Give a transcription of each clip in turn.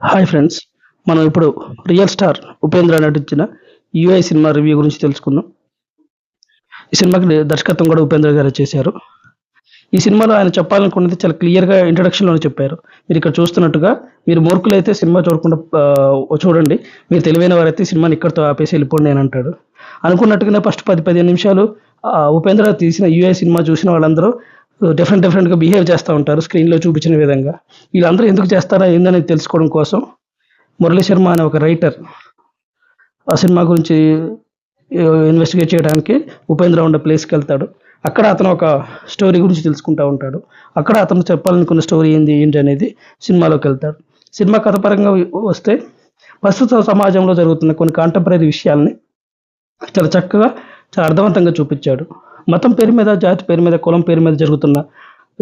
Hi friends మనం ఇప్పుడు real star Upendra నటించిన యుఐ సినిమా రివ్యూ గురించి తెలుసుకుందాం. ఈ సినిమాకి దర్శకత్వం కూడా ఉపేంద్ర గారు చేశారు. ఈ సినిమాలో ఆయన చెప్పాలనుకున్నది చాలా క్లియర్గా ఇంట్రడక్షన్లోనే చెప్పారు. మీరు ఇక్కడ చూస్తున్నట్టుగా మీరు మూర్ఖులైతే సినిమా చూడకుండా చూడండి. మీరు తెలివైన వారైతే సినిమాని ఇక్కడితో ఆపేసి వెళ్ళిపోండి అని అంటాడు. అనుకున్నట్టుగానే ఫస్ట్ పది పదిహేను నిమిషాలు ఉపేంద్ర తీసిన యుఐ సినిమా చూసిన వాళ్ళందరూ డిఫరెంట్ డిఫరెంట్గా బిహేవ్ చేస్తూ ఉంటారు స్క్రీన్లో చూపించిన విధంగా. వీళ్ళందరూ ఎందుకు చేస్తారా ఏందనేది తెలుసుకోవడం కోసం మురళీ శర్మ అనే ఒక రైటర్ ఆ సినిమా గురించి ఇన్వెస్టిగేట్ చేయడానికి ఉపేంద్ర ఉండే ప్లేస్కి వెళ్తాడు. అక్కడ అతను ఒక స్టోరీ గురించి తెలుసుకుంటూ ఉంటాడు. అక్కడ అతను చెప్పాలనుకున్న స్టోరీ ఏంది ఏంటి అనేది సినిమాలోకి వెళ్తాడు. సినిమా కథపరంగా వస్తే ప్రస్తుత సమాజంలో జరుగుతున్న కొన్ని కాంటెంపరీ విషయాల్ని చాలా చక్కగా చాలా అర్థవంతంగా చూపించాడు. మతం పేరు మీద జాతి పేరు మీద కులం పేరు మీద జరుగుతున్న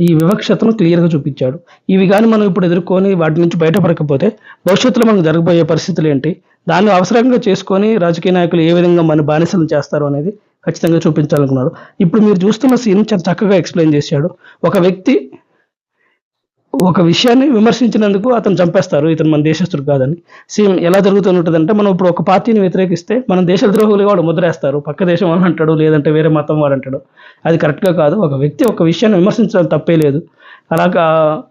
ఈ వివక్షతను క్లియర్గా చూపించాడు. ఇవి కానీ మనం ఇప్పుడు ఎదుర్కొని వాటి నుంచి బయటపడకపోతే భవిష్యత్తులో మనకు జరగబోయే పరిస్థితులు ఏంటి? దాన్ని అవసరంగా చేసుకొని రాజకీయ నాయకులు ఏ విధంగా మన బానిసలు చేస్తారు అనేది ఖచ్చితంగా చూపించాలనుకున్నాడు ఇప్పుడు మీరు చూస్తున్న సీన్ చాలా చక్కగా ఎక్స్ప్లెయిన్ చేశాడు. ఒక వ్యక్తి ఒక విషయాన్ని విమర్శించినందుకు అతను చంపేస్తారు ఇతను మన దేశస్తుడు కాదని. సేమ్ ఎలా జరుగుతుంటుందంటే మనం ఇప్పుడు ఒక పార్టీని వ్యతిరేకిస్తే మనం దేశ ద్రోహులు వాడు ముద్రేస్తారు. పక్క దేశం వాళ్ళు అంటాడు లేదంటే వేరే మతం వాడు అంటాడు. అది కరెక్ట్గా కాదు. ఒక వ్యక్తి ఒక విషయాన్ని విమర్శించడం తప్పే లేదు. అలాగా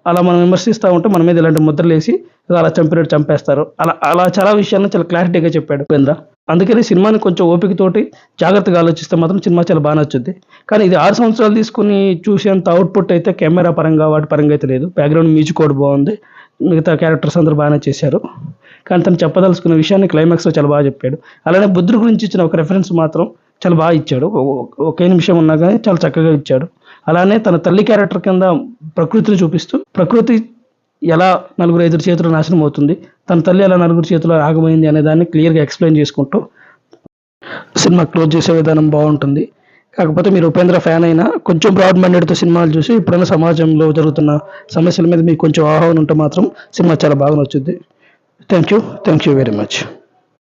అలా మనం విమర్శిస్తూ ఉంటే మన మీద ఇలాంటి ముద్రలేసి అలా చంపినట్టు చంపేస్తారు. అలా అలా చాలా విషయాలను చాలా క్లారిటీగా చెప్పాడు ఉపేంద్ర. అందుకని సినిమాని కొంచెం ఓపికతోటి జాగ్రత్తగా ఆలోచిస్తే మాత్రం సినిమా చాలా బాగా నచ్చుద్ది. కానీ ఇది ఆరు సంవత్సరాలు తీసుకుని చూసేంత అవుట్పుట్ అయితే కెమెరా పరంగా వాటి పరంగా అయితే లేదు. బ్యాక్గ్రౌండ్ మ్యూజిక్ కూడా బాగుంది. మిగతా క్యారెక్టర్స్ అందరూ బాగానే చేశారు. కానీ తను చెప్పదలుచుకున్న విషయాన్ని క్లైమాక్స్లో చాలా బాగా చెప్పాడు. అలానే బుద్ధుడి గురించి ఇచ్చిన ఒక రెఫరెన్స్ మాత్రం చాలా బాగా ఇచ్చాడు. ఒకే నిమిషం ఉన్నా కానీ చాలా చక్కగా ఇచ్చాడు. అలానే తన తల్లి క్యారెక్టర్ కింద ప్రకృతిని చూపిస్తూ ప్రకృతి ఎలా నలుగురు ఐదు చేతులు నాశనం అవుతుంది తన తల్లి ఎలా నలుగురు చేతుల్లో ఆగమైంది అనే దాన్ని క్లియర్గా ఎక్స్ప్లెయిన్ చేసుకుంటూ సినిమా క్లోజ్ చేసే విధానం బాగుంటుంది. కాకపోతే మీరు ఉపేంద్ర ఫ్యాన్ అయినా కొంచెం బ్రాడ్ మైండెడ్తో సినిమాలు చూసి ఇప్పుడున్న సమాజంలో జరుగుతున్న సమస్యల మీద మీకు కొంచెం ఆహ్వానం ఉంటే మాత్రం సినిమా చాలా బాగా నచ్చుద్ది. Thank you thank you very much